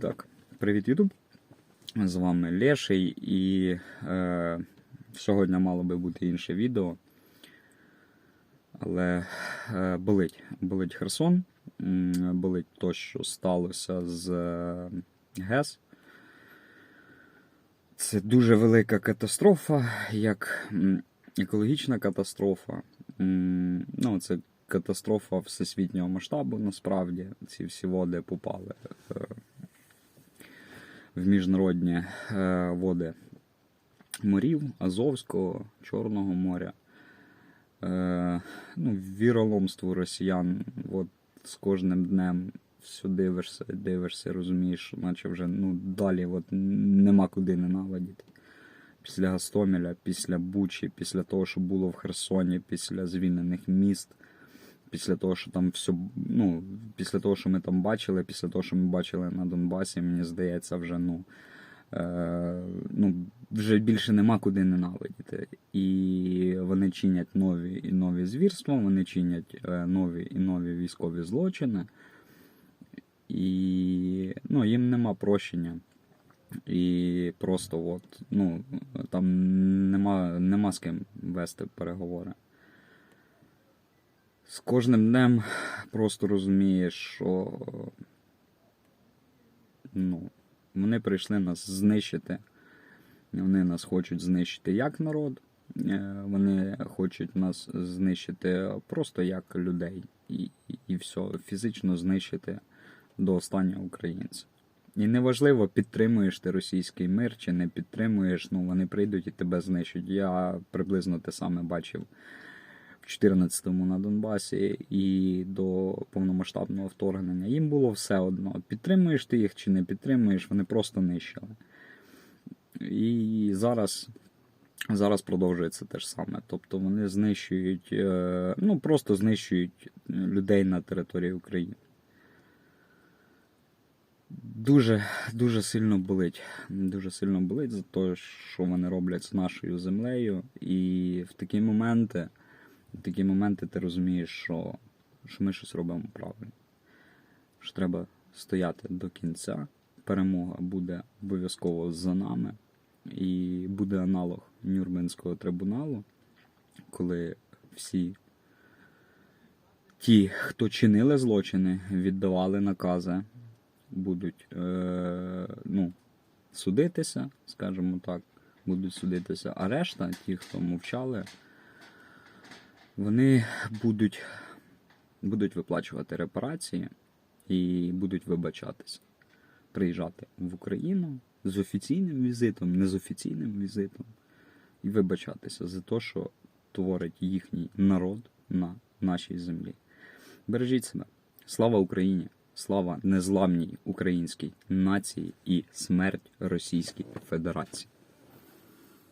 Так, привіт, Ютуб. З вами Леший і е, сьогодні мало би бути інше відео. Але е, болить. Болить Херсон, болить то, що сталося з е, ГЕС. Це дуже велика катастрофа, як екологічна катастрофа. Ну, це катастрофа всесвітнього масштабу, насправді. Ці всі води попали е, в міжнародні е, води морів Азовського, Чорного моря. Е, ну, віроломство росіян. От з кожним днем все дивишся, дивишся, розумієш, наче вже ну, далі от, нема куди ненавидіти. Після Гастомеля, після Бучі, після того, що було в Херсоні, після звільнених міст, після того, що там все, ну, після того, що ми там бачили, після того, що ми бачили на Донбасі, мені здається, вже ну, е, ну, вже більше нема куди ненавидіти. І вони чинять нові і нові звірства, вони чинять е, нові і нові військові злочини. І ну, їм нема прощення. І просто от, ну, там нема, нема з ким вести переговори. З кожним днем просто розумієш, що ну, вони прийшли нас знищити. Вони нас хочуть знищити як народ, е, вони хочуть нас знищити просто як людей. І, і, все, фізично знищити до останнього українця. І неважливо, підтримуєш ти російський мир чи не підтримуєш, ну вони прийдуть і тебе знищать. Я приблизно те саме бачив 14-му на Донбасі і до повномасштабного вторгнення. Їм було все одно. Підтримуєш ти їх чи не підтримуєш, вони просто нищили. І зараз. Зараз продовжується те ж саме. Тобто вони знищують, е, ну просто знищують людей на території України. Дуже, дуже сильно болить. Дуже сильно болить за те, що вони роблять з нашою землею. І в такі моменти, в такі моменти ти розумієш, що, що ми щось робимо правильно. Що треба стояти до кінця. Перемога буде обов'язково за нами. І буде аналог Нюрнберзького трибуналу, коли всі ті, хто чинили злочини, віддавали накази, будуть е, ну, судитися, скажімо так, будуть судитися. А решта, ті, хто мовчали, вони будуть, будуть виплачувати репарації і будуть вибачатися, приїжджати в Україну з офіційним візитом, не з офіційним візитом, і вибачатися за те, що творить їхній народ на нашій землі. Бережіть себе. Слава Україні! Слава незламній українській нації і смерть Російській Федерації.